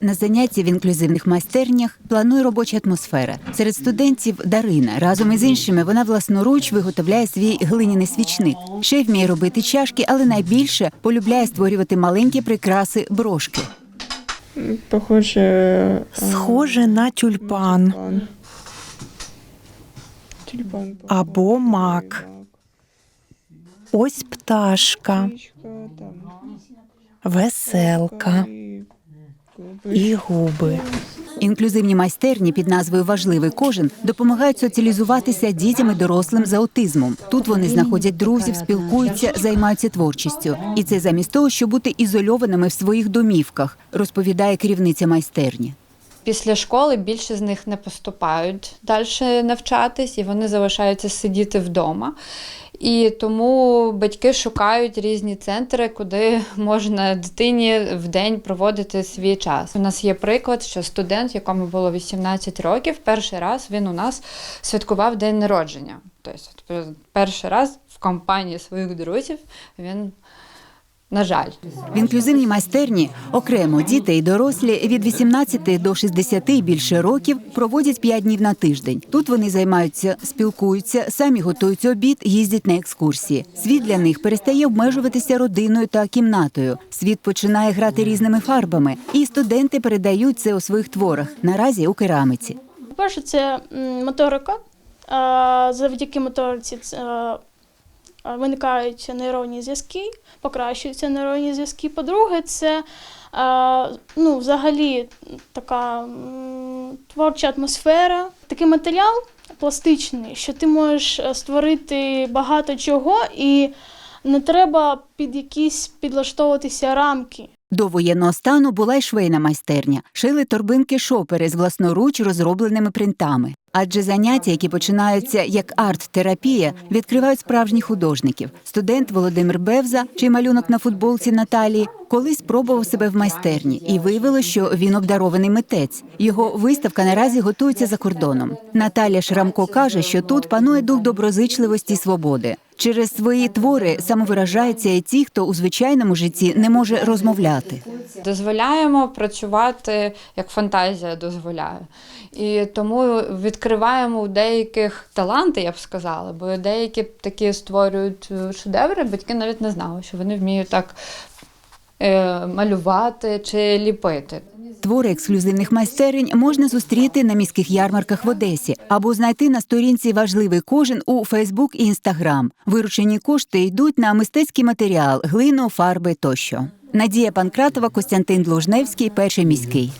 На занятті в інклюзивних майстернях планує робоча атмосфера. Серед студентів Дарина разом із іншими вона власноруч виготовляє свій глиняний свічник. Ще вміє робити чашки, але найбільше полюбляє створювати маленькі прикраси брошки. Похоже. е, Схоже на. Тюльпан. або мак. Ось пташка, веселка і губи. Інклюзивні майстерні під назвою Важливий кожен допомагають соціалізуватися дітям і дорослим з аутизмом. Тут вони знаходять друзів, спілкуються, займаються творчістю. І це замість того, щоб бути ізольованими в своїх домівках, розповідає керівниця майстерні. Після школи більше з них не поступають далі навчатись, і вони залишаються сидіти вдома. І тому батьки шукають різні центри, куди можна дитині в день проводити свій час. У нас є приклад, що студент, якому було 18 років, перший раз він у нас святкував день народження. Тобто, перший раз в компанії своїх друзів він, на жаль, В інклюзивній майстерні окремо діти і дорослі від 18 до 60 і більше років проводять 5 днів на тиждень. Тут вони займаються, спілкуються, самі готують обід, їздять на екскурсії. Світ для них перестає обмежуватися родиною та кімнатою. Світ починає грати різними фарбами, і студенти передають це у своїх творах. Наразі у керамиці. По-перше, це моторика. Завдяки моториці виникають нейронні зв'язки, покращуються нейронні зв'язки. По-друге, це е, ну, взагалі така творча атмосфера, такий матеріал пластичний, що ти можеш е, створити багато чого і не треба під якісь підлаштовуватися рамки. До воєнного стану була й швейна майстерня. Шили торбинки шопери з власноруч розробленими принтами. Адже заняття, які починаються як арт-терапія, відкривають справжніх художників. Студент Володимир Бевза, чий малюнок на футболці Наталії, колись спробував себе в майстерні і виявило, що він обдарований митець. Його виставка наразі готується за кордоном. Наталя Шрамко каже, що тут панує дух доброзичливості і свободи. Через свої твори самовиражаються і ті, хто у звичайному житті не може розмовляти. дозволяємо працювати як фантазія дозволяє. І тому відкриваємо у деяких таланти, я б сказала, бо деякі такі створюють е, шедеври, батьки навіть не знали, що вони вміють так е, малювати чи ліпити. Твори ексклюзивних майстерень можна зустріти на міських ярмарках в Одесі або знайти на сторінці важливий кожен у Фейсбук і Інстаграм. Виручені кошти йдуть на мистецький матеріал, глину, фарби тощо. Надія Панкратова, Костянтин Длужневський, перший міський.